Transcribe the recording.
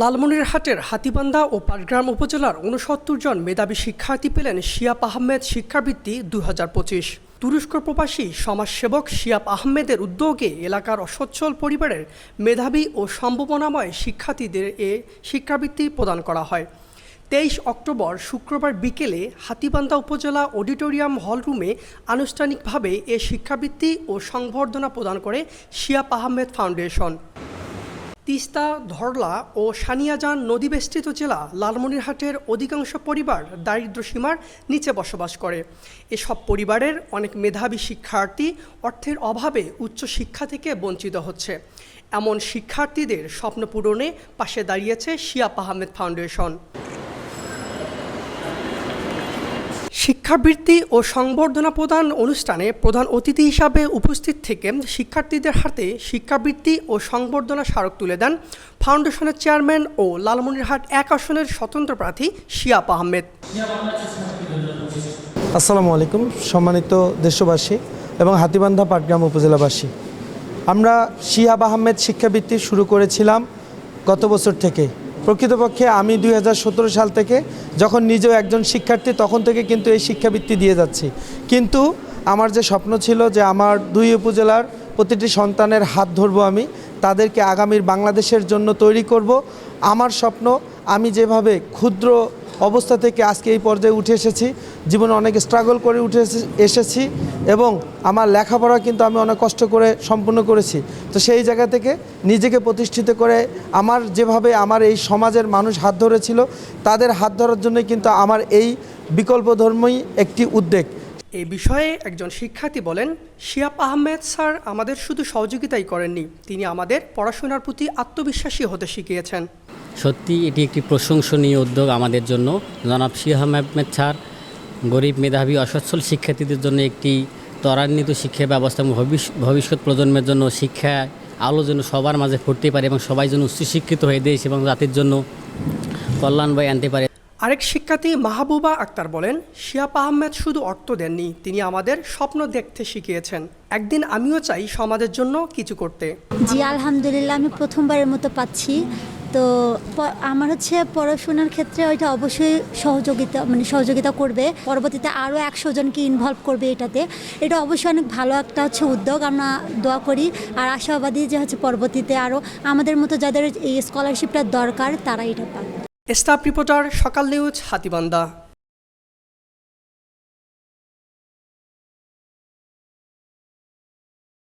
লালমনিরহাটের হাতিবান্ধা ও পাটগ্রাম উপজেলার উনসত্তর জন মেধাবী শিক্ষার্থী পেলেন শিয়াপ আহমেদ শিক্ষাবৃত্তি দু হাজার পঁচিশ। তুরস্ক প্রবাসী সমাজসেবক শিয়াপ আহমেদের উদ্যোগে এলাকার অসচ্ছল পরিবারের মেধাবী ও সম্ভাবনাময় শিক্ষার্থীদের এ শিক্ষাবৃত্তি প্রদান করা হয়। তেইশ অক্টোবর শুক্রবার বিকেলে হাতিবান্ধা উপজেলা অডিটোরিয়াম হলরুমে আনুষ্ঠানিকভাবে এ শিক্ষাবৃত্তি ও সংবর্ধনা প্রদান করে শিয়াপ আহমেদ ফাউন্ডেশন। তিস্তা, ধরলা ও সানিয়াজান নদীবেষ্টিত জেলা লালমনিরহাটের অধিকাংশ পরিবার দারিদ্র্যসীমার নিচে বসবাস করে। এসব পরিবারের অনেক মেধাবী শিক্ষার্থী অর্থের অভাবে উচ্চ শিক্ষা থেকে বঞ্চিত হচ্ছে। এমন শিক্ষার্থীদের স্বপ্ন পূরণে পাশে দাঁড়িয়েছে শিয়া আহমেদ ফাউন্ডেশন। শিক্ষাবৃত্তি ও সংবর্ধনা প্রদান অনুষ্ঠানে প্রধান অতিথি হিসাবে উপস্থিত থেকে শিক্ষার্থীদের হাতে শিক্ষাবৃত্তি ও সংবর্ধনা স্মারক তুলে দেন ফাউন্ডেশনের চেয়ারম্যান ও লালমনিরহাট এক আসনের স্বতন্ত্র প্রার্থী শিয়াপ আহমেদ। আসসালামু আলাইকুম, সম্মানিত দেশবাসী এবং হাতিবান্ধা পাটগ্রাম উপজেলাবাসী। আমরা শিয়াব আহমেদ শিক্ষাবৃত্তি শুরু করেছিলাম গত বছর থেকে। প্রকৃতপক্ষে আমি দুই হাজার সতেরো সাল থেকে যখন নিজেও একজন শিক্ষার্থী, তখন থেকে কিন্তু এই শিক্ষাবৃত্তি দিয়ে যাচ্ছি। কিন্তু আমার যে স্বপ্ন ছিল যে আমার দুই উপজেলার প্রতিটি সন্তানের হাত ধরবো আমি, তাদেরকে আগামীর বাংলাদেশের জন্য তৈরি করব, আমার স্বপ্ন আমি যেভাবে ক্ষুদ্র অবস্থা থেকে আজকে এই পর্যায়ে উঠে এসেছি। জীবনে অনেক স্ট্রাগল করে উঠে এসেছি এবং আমার লেখাপড়া কিন্তু আমি অনেক কষ্ট করে সম্পূর্ণ করেছি। তো সেই জায়গা থেকে নিজেকে প্রতিষ্ঠিত করে আমার যেভাবে আমার এই সমাজের মানুষ হাত ধরেছিল, তাদের হাত ধরার জন্যই কিন্তু আমার এই বিকল্প ধর্মই একটি উদ্যোগ। এই বিষয়ে একজন শিক্ষার্থী বলেন শিয়াপ আহমেদ স্যার আমাদের শুধু সহযোগিতাই করেননি, তিনি আমাদের পড়াশোনার প্রতি আত্মবিশ্বাসী হতে শিখিয়েছেন। সত্যি, এটি একটি প্রশংসনীয় উদ্যোগ আমাদের জন্য। জনাব শিহ আহমেদ স্যার, গরিব মেধাবী অসচ্ছল শিক্ষার্থীদের জন্য একটি ত্বরান্বিত শিক্ষা ব্যবস্থা এবং ভবিষ্যৎ প্রজন্মের জন্য শিক্ষা আলো যেন সবার মাঝে ফুটতে পারে এবং সবাই যেন উচ্চশিক্ষিত হয়ে দেশ এবং জাতির জন্য কল্যাণ বয়ে আনতে পারে। আরেক শিক্ষার্থী মাহবুবা আক্তার বলেন, শিয়াপ আহমেদ শুধু অর্থ দেননি, তিনি আমাদের স্বপ্ন দেখতে শিখিয়েছেন। একদিন আমিও চাই সমাজের জন্য কিছু করতে। জি, আলহামদুলিল্লাহ, আমি প্রথমবারের মতো পাচ্ছি। তো আমার হচ্ছে পড়াশোনার ক্ষেত্রে ওইটা অবশ্যই সহযোগিতা মানে সহযোগিতা করবে। পরবর্তীতে আরও একশো জনকে ইনভলভ করবে এটাতে। এটা অবশ্যই অনেক ভালো একটা হচ্ছে উদ্যোগ, আমরা দোয়া করি। আর আশাবাদী যে হচ্ছে পরবর্তীতে আরও আমাদের মতো যাদের এই স্কলারশিপটা দরকার, তারা এটা পাবে staff reporter Sokal news Hatibandha